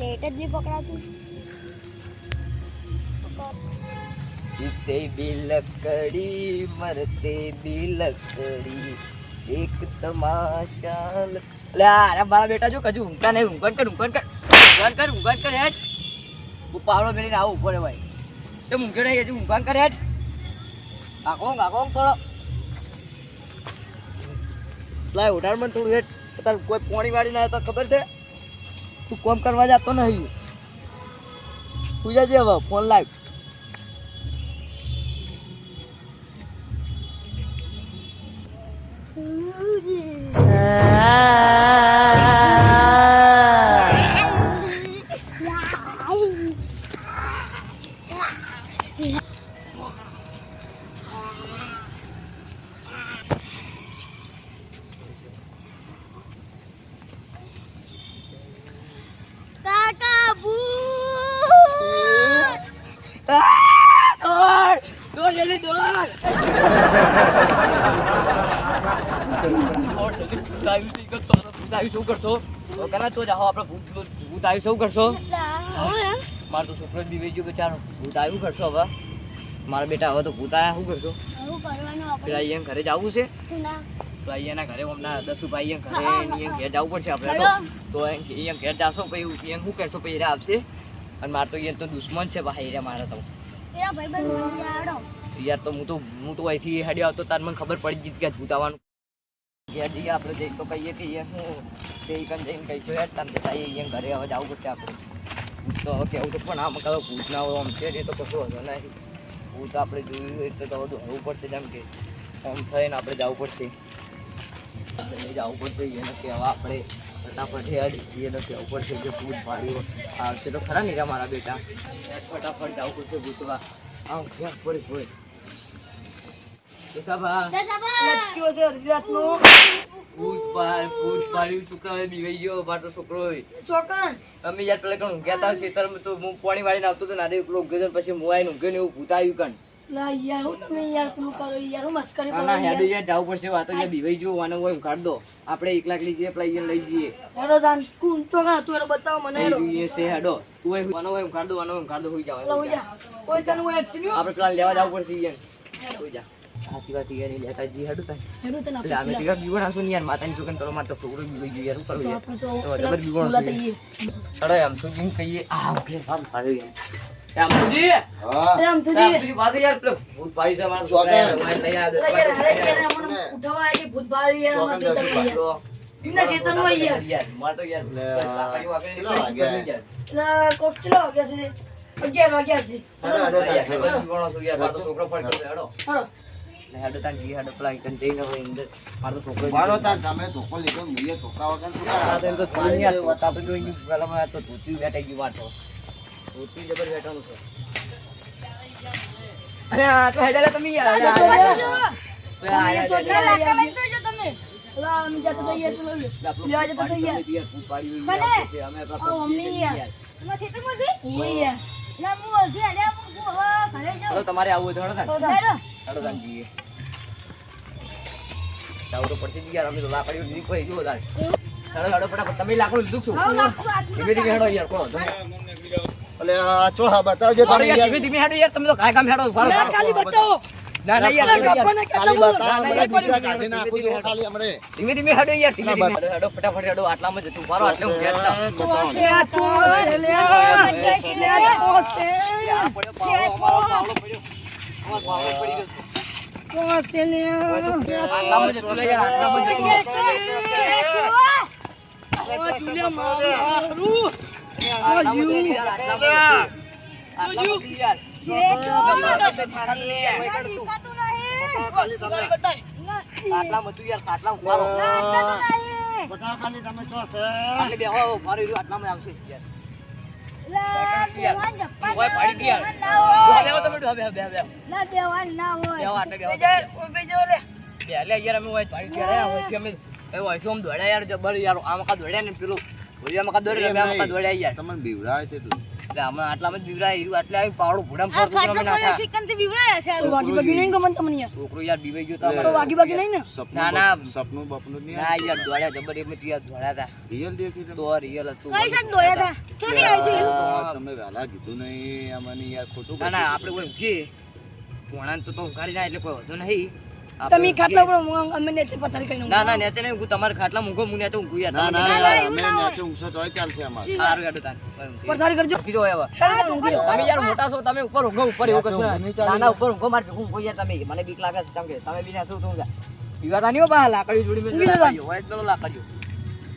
Late જ નહીં પકડાતું? જીતે બિલકડી મરતે બિલકડી એક તમાશા લ- અરે મારા બેટા જો કજુ ઊંઘતા નહીં ઊંઘણ કર ઊંઘણ કર ઊંઘણ કર ઊંઘણ કર હેડ. હું પાવડો મેળીને આવું ઉપર રે ભાઈ. તે ઊંઘ્યો નહીં હજુ ઊંઘણ કર હેડ. આખો ઊંઘ થોડો. લાય મને થોડું હેઠ. તારું કોઈ પોણી વાળી ના તો ખબર છે? તું કોમ કરવા જ આપતો નહીં. પૂજા જે હવે, ફોન કાકા શું કરશો કના તો જાઓ આપણે ભૂત ભૂત આવ્યું શું કરશો મારો તો છોકરો જ બીવી ભૂત આવ્યું કરશો હવે મારા બેટા હવે તો ભૂત આવ્યા શું કરશો પેલા અહીંયા ઘરે જવું છે તો અહીંયાના ઘરે હમણાં દસુભાઈ અહીંયા ઘરે અહીંયા ઘેર જવું પડશે આપણે તો અહીંયા ઘેર જાશો પછી અહીંયા શું કરશો પછી આવશે અને મારે તો અહીંયા તો દુશ્મન છે ભાઈ મારા તો યાર તો હું તો હું તો અહીંથી હેડ્યો આવતો, તાર મને ખબર પડી જ કે ભૂત આવવાનું ઘેર જઈએ આપણે જઈ તો કહીએ કે યાર હું તે જઈને કહીશું યાર તમે જતા અહીંયા ઘરે હવે જવું પડશે આપણે. તો હવે કેવું તો પણ આમ કહો ભૂત ના હોય આમ છે, એ તો કશું હતો નહીં. ભૂત આપણે જોયું હોય એટલે તો હવે હરવું પડશે, જેમ કે આમ થઈને આપણે જવું પડશે. આપણે જવું પડશે એને કહેવા આપણે ફટાફટ હેડ એને કહેવું પડશે કે ભૂત ભાડ્યો આવશે તો ખરા નહીં મારા બેટા. ફટાફટ જવું પડશે ભૂતવા. આમ ક્યાં પડી પડી કેસાભા લચ્છીઓ છે અડધી રાતનું? ભૂત પાડ ભૂત પાડ્યું છોકરા બીવાઈ ગયો મારો તો છોકરો ચોકન. અમે યાર પેલા કણ ઊંઘ્યા હતા ખેતરમાં તો હું પાણી વાળીને આવતો હતો નારે એકલો ઊંઘ્યો પછી હું આવીને ઊંઘ્યો ને એવું ભૂત આવ્યું કણ. લા યાર હું તમે યાર પેલું કરો યાર હું મસ્કરી કરો ના હેડો યાર. યાર પડશે વાતો યાર બીવાઈ ગયો આને હોય દો. આપણે એકલા એકલી જઈએ પેલા લઈ જઈએ. હેડો જાન કું ચોકન હતું એને બતાવો મને હેડો. લઈ જઈએ છે હેડો. તું હોય આનો હોય કાઢ દો આનો હોય કાઢ દો હોઈ જાવ જા. તને આપણે પેલા લેવા જવું પડશે યાર હોઈ જા. સાચી વાત યાર એ લેતા જઈએ હેડો તાય તને એટલે અમે ટીકા બીવણ આસુ ને યાર માતાની છોકન કરો માર તો છોકરો બીવાઈ ગયો યાર શું યાર તો તો બીવણ પેલા આસુ થઈએ અરે આમ તો જીમ કહીએ આ ઓકે આમ પાડ્યો યાર આમ હા એમ તો આમ જી સુજી પાસે યાર પેલો ભૂત પાડી છે મારા છોકરા લઈ આ દે ઉઠાવા આવી ભૂત યાર તો ચેતન હોય યાર માર તો યાર લા કોક ચલો છે અગિયાર વાગ્યા છે હેડો હેડો હેડો તાન જી હેડો પેલા એકન જઈને હવે અંદર મારો તો છોકરો મારો તાર તમે ધોકો લીધો મુઈએ ધોકા વગર? તો એમ તો થોડી યાર તો આપણે તો અહીં પેલામાં તો ધોતી બેઠાઈ ગયું વાટો ધોતી જબર બેઠાનું છે અરે આ તો હેડે તમે યાર અરે આ યાર. અરે આ યાર, યાર, યાર. લા અમે જતા તો યાર આપણું લેવા જતા તો પાડી યાર તમે ભૂત પાડી હોય યાર, છે. અમે આપણા આવો, પગ મમ્મી જઈએ યાર. યાર. ઓય યાર હાલો, તમારે આવવું હોય તો હેડો તાન. તો જા. હેડો તાન જઈએ. તો પડશે જ યાર, અમે તો લાકડીઓ લીધી કોઈ જો તાન. હેડો, હેડો, ફટાફટ. તમે લાકડું લીધું છું ધીમે ધીમે હેડો યાર કોણ તમે. અલે આ ચો હા બતાવજો તમે યાર. ધીમે ધીમે હેડો યાર તમે તો કાય કામ હેડો ખાલી બતાવો ના ના યાર, ખાલી બતાવો, કાઢી નાખું ખાલી અમરે ધીમે ધીમે હેડો યાર ધીમે ધીમે હેડો ફટાફટ હેડો આટલામાં જતું ફારો આટલે હું ગયા હતા. તો આ ચોર લે લે લે લે આટલામાં જતું યાર, આટલામાં ફારો. બતાવો ખાલી તમે છે. આટલે બેહો, ફારો રહ્યો, આટલામાં આવશે યાર. છોકરો યાર બીવાઈ ગયો ને ના. સપનું બપનું ના યાર દોડ્યા જબર એમ દોડ્યા હતા રિયલ દેખી? તો રિયલ હતું કઈ દોડ્યા હતા આવી તમે કીધું નહીં અમને યાર ખોટું ના ના આપણે કોઈ ઊંઘીએ ફોણા તો તો ઉઘાડી ના એટલે કોઈ વધુ નહીં. તમે ખાટલા પર હું અમે નેચે પથારી કરી ના ના નેચે નહીં હું તમારા ખાટલા મૂકો હું નેચે ઊંઘું યાર. ના ના અમે નેચે ઊંઘશે તોય ચાલશે અમાર. સારું યાર તાન પથારી કરજો. કીધો હવે. તમે યાર મોટા છો તમે ઉપર ઊંઘો ઉપર એવું કશું. ના ના ઉપર ઊંઘો મારે ભેગું ઊંઘો યાર તમે. મને બીક લાગે છે તમે તમે બી ના તો ઊંઘા પીવાતા નહીં બા લાકડી જોડી મેં લાકડીઓ. હોય તો લાકડીઓ.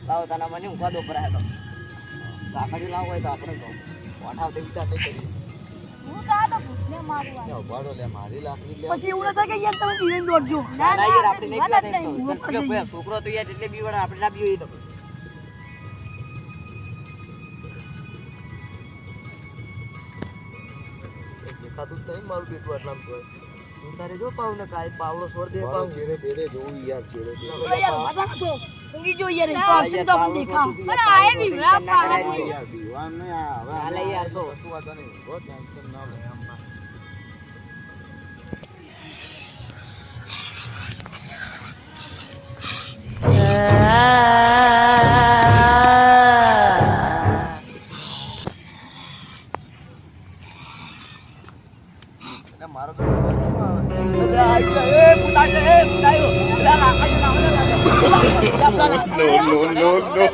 લાવો તાના મને ઊંઘવા દો પર તો લાકડી લાવો હોય તો આપણે વાઠાવ તે વિચાર નહીં કરીએ હું તો આ તો ભૂતને મારવા લે, ઊભા લે, મારી લાકડી લે. પછી એવું થાય કે યાર તમે પીવીને દોડજો. ના ના યાર આપણે નહીં વાત જ પીવાતા નહીં. એક તો. કે ભાઈ છોકરો તો યાર એટલે બીવાડે આપણે ના પીવીએ તો દેખાતું જ નહીં મારું બેટું આટલામાં તો. તારે જો પાવ ને કાલ પાવડો છોડ દે પાવ ચેડે તેડે જોવું યાર ચેડે તેડે. તો યાર માથા નાખો ઊંઘી જો યાર તો આપશે તો આપણે દેખા પણ આ એ બીવડા પાડે. યાર, દીવાન નહીં, આ હવે હાલે યાર તો. કશું વાંધો નહીં. બહુ ટેન્શન ના લો એમ ના. એટલે મારો તો એટલે આ એટલે એ પુતાડે એ પુતાડ્યો એટલે આ no, no, no.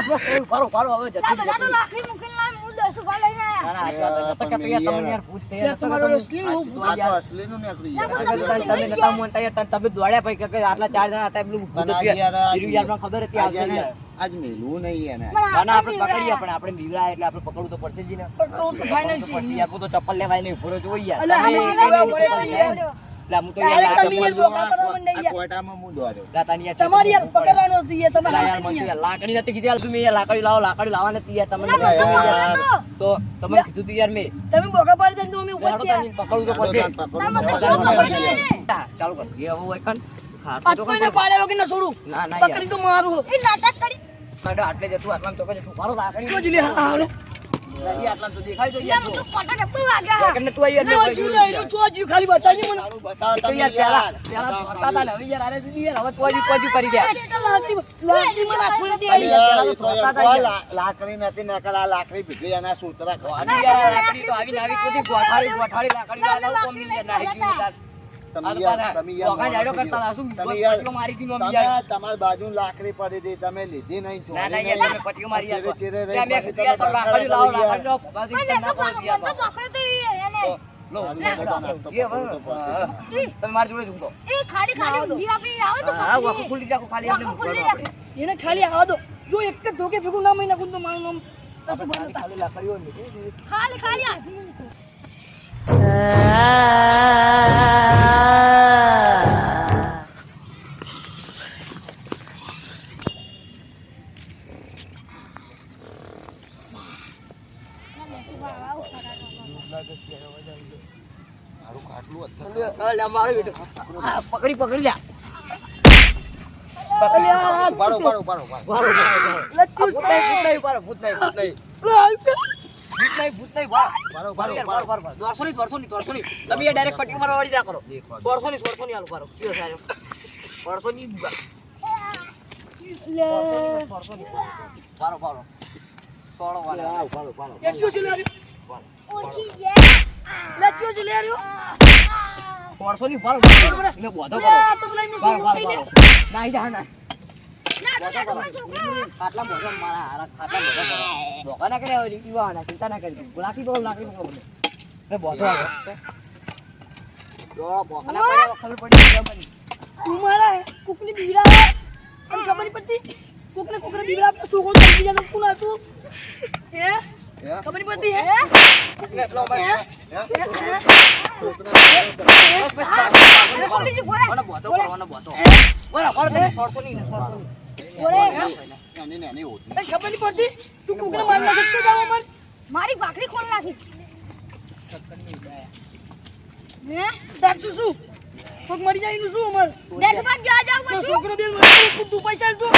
નો ફારો ફારો હવે જતી લાકડી મૂકીને હું દસ રૂપિયા લઈને આયા. ના ના આ તો નતો કહેતો યાર યાર ભૂત છે યાર, તમારો wrestling હું ભૂત યાર નીકળી ના, યાર. આગળ તમે તમે નતા મોનતા યાર તમે- તમે દોડ્યા પછી કે આટલા ચાર જણા હતા પેલું ભૂત યાર, યાર યાર ખબર હતી આવશે યાર આજ મેલું નહીં એને અને આપણે આપણે પકડીએ પણ આપણે બીવડા એટલે આપણે પકડવું તો પડશે જી ને પકડવું તો ફાઇનલ છે યાર તો ચપ્પલ લેવાય નહીં ઊભો જોઈ યાર. એટલે હું તો યાર યાર. હું દોર્યો. યાર તમારે યાર પકડવાનું હતું યાર લાકડી નથી કીધી યાર તમે યાર લાકડી લાવો લાકડી લાવવા નથી યાર તમને તો તમે કીધું તું યાર મેં તમે બોકા પાડી તો અમે ઉપર. પકડવું તો પડશે ચાલુ કર જે હું એકન કન તો પાડે વગર ના છોડું ના ના પકડી તો મારું એ નાટક કરી કાઢો આટલે જતું આટલા ચોકે જતું. મારો લાકડી તો જુલી હા હાલો. નથી તો દેખાય તો. યાર હું કોટા ડબ્બો વાગ્યા કેમ ને તું યાર જો લઈ છો જીવ ખાલી બતાવજો મને. સારું તો યાર યાર. પેલા પેલા ધોતા હતા હવે યાર આરે સુધી યાર હવે ચોજી ચોજી કરી ગયા લાકડી લાકડી મને નથી યાર, તો લાકડી નકર આ લાકડી ભીગી અને સૂતરા ખાવા. યાર લાકડી તો આવી બધી ગોઠાળી ગોઠાળી લાકડી લાવો કોમની યાર નાહી ગયું તમારી બાજુ લાકડી પડી હતી તમે લીધી નહીં ના ના ચોરી યાર નહીં. તમે પટીઓ મારી યાર. ચીરે ચીરે રહી ત્યાં મેં પછી કીધું યાર તમે તમે લાકડી લાવો યાર. લાકડી લાવો ફોગાથી પણ ના મેં તો કરો યાર મને તો પકડ્યો તો એને લો આ લોકો તો નાખતો એ હવે, પકડતો પડશે. હા. તમે મારી જોડે જ ખાલી ખુલ્લી રાખો, ખાલી. એને ખાલી આવા દો જો એક જ ધોકે ભેગું ના મહિના કું તો મારું નામ. ખાલી ખાલી પકડી પકડી વારો. ભૂત નહીં, ભૂત નહીં, ભૂત નહીં, ભૂત નહીં. ભૂત નહીં, ભૂત નહીં, વારો, વારો, વારો. દોઢસો ની, દોઢસો ની, દોઢસો ની. તમે યાર direct પટ્ટીઓ મારવા વાળી ના કરો. દોઢસો ની, દોઢસો ની હાલો, વારો. ચિયો સાહેબ. દોઢસો ની બુગા. દોઢસો ની, વારો, વારો. સોળો વાળો. આ ઉપાડો, ઉપાડો. લેચ્યો છે લેર્યો ઓળખી ગયા. લેચ્યો છે લેર્યો દોઢસો ની, બોધો કરો. જા, ના. ખાટલા મોઢો મારા હારા ખાટલા કરો. ધોકા ના કર્યા હોય, પીવાના, ચિંતા ના કરી. લાકડી પકડો, લાકડી. એ બોધો આવે. જો, ભોંકા ના પડ્યા, ખબર પડી. તું મારા કુકની બીવડાવે તને ખબર પડતી કુકને કુકને બીવડાવે છોકરો ચમકી જાય તો કોણ હતું હે હે? ખબર પડતી હે એટલે પેલો હે? બસ, બસ, બસ. ખોલી દી, ખોલે. મને બોધો કરો, મને બોધો. બોલો, બોલો, તમે સોળસો ની ને, સોળસો ની. નાની નાની ઓછી. તને ખબર નહીં પડતી? તું કુકને મારી નાખે છે જાવ મન મારી ભાખરી ખોલ નાખી. હે? તાર તું શું? કોક મરી જાય શું અમારે? બેટમાં જા જાવ પછી? છોકરો બેન મરી તું- તું પૈસા તું.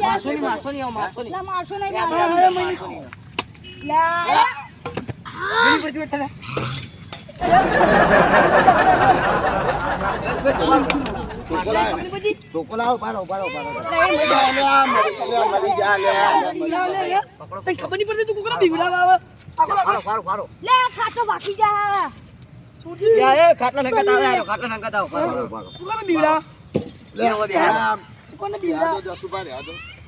મારશો નહીં, મારશો નહીં, મારશો નહીં. મારશો નહીં, ખાટલા નંગત આવે, ખાટલા નંગત આવે. તું કોને? તો જસુભા રહ્યા તો.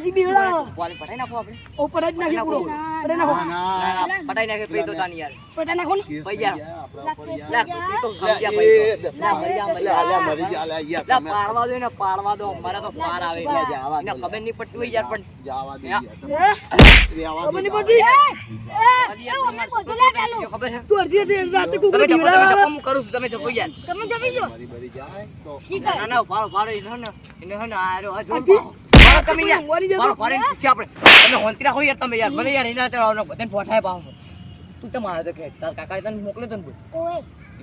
બીવડાવા વાલી પટાઈ નાખો આપણે. ઓ પટાઈ જ નાખી પૂરો. પટાઈ નાખો. પટાઈ નાખે. પછી તો તાની યાર. પટાઈ નાખો ને. ભાઈ યાર. આપણા લા, એ તો સમજ્યા ભાઈ લા, મરી જા, મરી લે, જા, મરી જા, લા યાર, લા, તમે પાડવા દો ને પાડવા દો. અમારે તો પાર આવે ને ખબર નહીં પડતી હોય યાર પણ જાવા દે, યાર, ખબર નહીં પડતી? ખબર છે? તું અડધી અડધી રાતે કુકર બીવડાવા હું કરું છું તમે જપો યાર તમે જપી જો. દો. બરી જાય તો. ના ના પાડો પાડો એને હે ને એને હે ને આ આ જો તમે યાર. જતો? આપણે. રાખો યાર તમે યાર. મને યાર એના ચડાવવાનો બધાને પાછો તું તો મારે તો કે તાર કાકાએ તને મોકલે તો ને ઓય. એ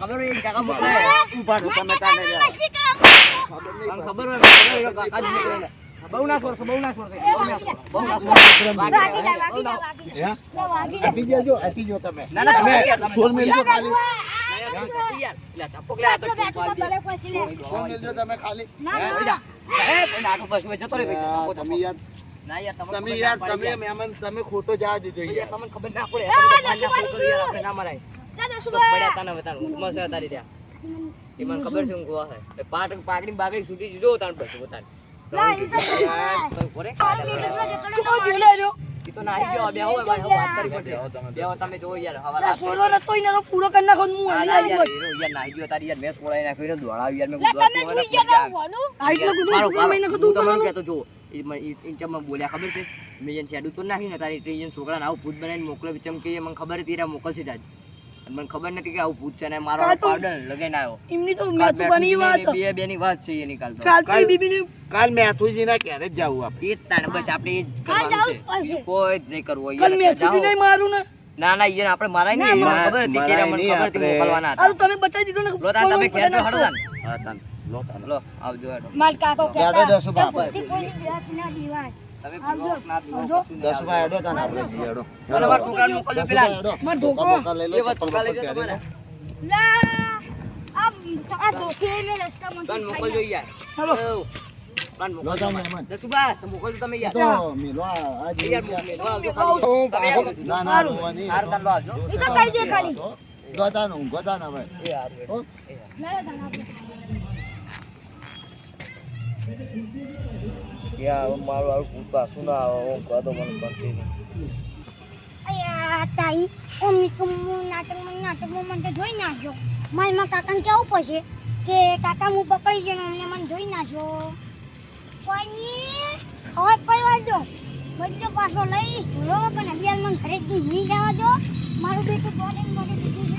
ખબર હોય કાકા મોકલે. ઊભા તમે તાને ખબર હોય મને ખબર હોય કાકા જ મોકલે ને બહુ ના છોડશો. બહુ ના છોડશો. બહુ ના છોડશો. જા, તમે. ના ના તમે યાર સોલ મેલજો ખાલી. યાર, આ, જપો લે ટપકો લે આ તો બેઠો, ટીપ બેઠો, વાળી ભલે લે. સોલ મેલજો તમે ખાલી. ના, ટપકો, ટપકો. ના ખોટો જવા દીધો તમને ખબર ના પડે ના મરાય. મને ખબર છે હું ગોવા પાટ પાકડી બાકડી છૂટી દીધો તાન પછી પોતાને. ના, તો માં જતો તું રહેવાનો. કોઈ બીવડાવી રહ્યો? ઈ તો નાહી ગયો બે હવે ભાઈ વાત કરી પડશે બેહો તમે જો યાર હવે લા, રાત સોરવા તો પૂરો કરી નાખો હું ના હાલી ના આવી યાર યાર નાહી ગયો તારી યાર મેં સોળાઈ નાખ્યો દોડાવી યાર મેં દોડતું તો ને તા મહિને તમને કહેતો જો બોલ્યા ખબર છે? મેં જેને શેડું તો નાખી ને તારી ઈ છોકરાને આવું ભૂત બનાવીને મોકલે ચમ કે મને ખબર હતી મોકલશે જ મને ખબર નથી કે આવું પૂછશે ને મારો પાવડર લગાઈને આવ્યો. એમની તો મેથુબાની વાત. બે બેની વાત છે એની કાલ તો. કાલ તો બીબીની કાલ મેથુજીના ક્યારે જ જાવું આપણે. એ જ તાણ બસ આપણે એ જ કરવાનું છે. કોઈ જ નહીં કરવું કાલ યાર મેથુજી નહીં મારું ને. ના ના યાર આપણે મારાય નહીં. મને ખબર હતી કે મને ખબર હતી મોકલવાના હતા તમે બચાવી દીધો ને લો તાન તમે ઘેર તો હળો તાન હા તાન લો તાન લો આવજો હેડો. માર કાકો કહેતા, દસું બાપ? કે ભૂતથી કોઈની ના દેવાય. કે ના પીવો આવજો. કશું નહીં દસમાં હેડો તાન આપણે જઈએ, હેડો. મને મારા છોકરાને મોકલજો પેલા હેડો. માર ધોકો. ધોકા બોકા લઈ લો, એ વાત ચપ્પલ છોકરા લઈ બપ્પલ જતો પહેરી લો. મને લા, આ આ ધોકે મેં રસ્તામાં તને થી મોકલજો યાર હાલો. એવ. તને મોકલજો લો તાન મને. મહેમાન. જસુભા, તમે મોકલજો તમે યાર તો મેલો આ આ એ જે યાર મોકલી લો, આવજો ખાલી. તમે યાર ના ના ઊંઘવાની. હારું તાન લો આવજો ઈ તો કહી દે ખાલી. જો તાન ઊંઘો તાન હવે. એ હારું. હો? ના, ના, ના, ના. અયા તાઈ ઓમની કમું નાટકમાં નાટકમાં મને તો જોઈ નાખજો મારા કાકાને કેવું પડશે કે કાકા હું પકડી ગયો ને અમને મને જોઈ નાખજો કોઈ નહીં હવે કોઈ વાંધો બધો પાછો લઈશ બરોબર પણ અભિયાન મને ઘરે જ જવા દો મારું બેટું બોલે બોલે